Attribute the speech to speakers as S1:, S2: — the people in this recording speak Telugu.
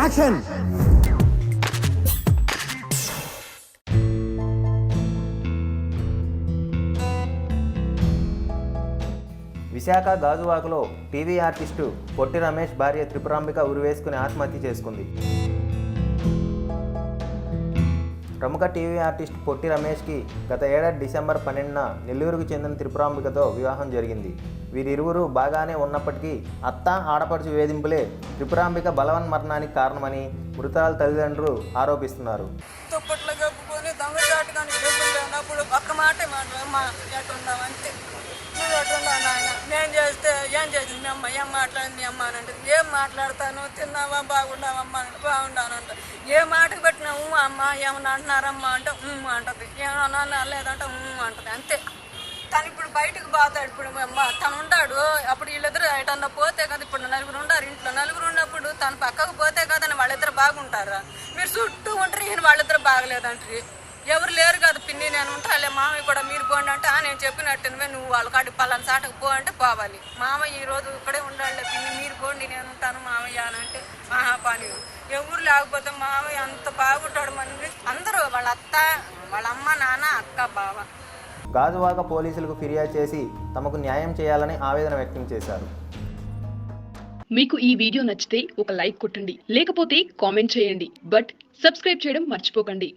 S1: యాక్షన్
S2: విశాఖ గాజువాకలో టీవీ ఆర్టిస్టు పొట్టి రమేష్ భార్య త్రిపురాంబిక ఉరివేసుకుని ఆత్మహత్య చేసుకుంది. ప్రముఖ టీవీ ఆర్టిస్ట్ పొట్టి రమేష్కి గత ఏడాది డిసెంబర్ పన్నెండున నెల్లూరుకు చెందిన త్రిపురాంబికతో వివాహం జరిగింది. వీరిరువురు బాగానే ఉన్నప్పటికీ అత్త ఆడపడుచు వేధింపులే త్రిపురాంబిక బలవన్ మరణానికి కారణమని మృతాల తల్లిదండ్రులు ఆరోపిస్తున్నారు.
S3: నేను ఏం చేసింది మీ అమ్మ ఏం మాట్లాడింది మీ అమ్మ అని అంటే ఏం మాట్లాడతాను? తిన్నావా? బాగున్నావమ్మా? అంటే బాగున్నాను అంట. ఏ మాటకు పెట్టినా అమ్మ ఏమన్నా అంటున్నారమ్మా? అంటే ఊ అంటది. ఏమన్నా లేదంటే ఊ అంటది. అంతే. తను ఇప్పుడు బయటకు పోతాడు. ఇప్పుడు అమ్మ తను ఉంటాడు. అప్పుడు వీళ్ళిద్దరు ఎటన్నా పోతే కదా ఇప్పుడు నలుగురు ఉండారు. ఇంట్లో నలుగురు ఉన్నప్పుడు తను పక్కకు పోతే కదా వాళ్ళిద్దరు బాగుంటారా? మీరు చుట్టూ ఉంటారు ఈయన వాళ్ళిద్దరు బాగలేదంటారు. ఎవరు లేరు కదా పిన్ని నేను ఉంటాలే మామయ్య కూడా మీరు పోండి అంటే "ఆ, నేను చెప్పినట్టువే నువ్వు వాళ్ళ కాడి పలానా చాటకు పో అంటే పోవాలి. మామయ్య ఈ రోజు ఇక్కడే ఉండాలి పిన్ని మీరు పోండి నేను ఉంటాను మామయ్య అని అంటే మహాపాని ఎవరు లేకపోతే మామయ్య అంత బాగుంటాడు మన అందరూ వాళ్ళ అత్త వాళ్ళ అమ్మ నాన్న అక్క బావ.
S2: గాజువాక పోలీసులకు ఫిర్యాదు చేసి తమకు న్యాయం చేయాలని ఆవేదన వ్యక్తం చేశారు.
S4: మీకు ఈ వీడియో నచ్చితే ఒక లైక్ కొట్టండి లేకపోతే కామెంట్ చేయండి బట్ సబ్స్క్రైబ్ చేయడం మర్చిపోకండి.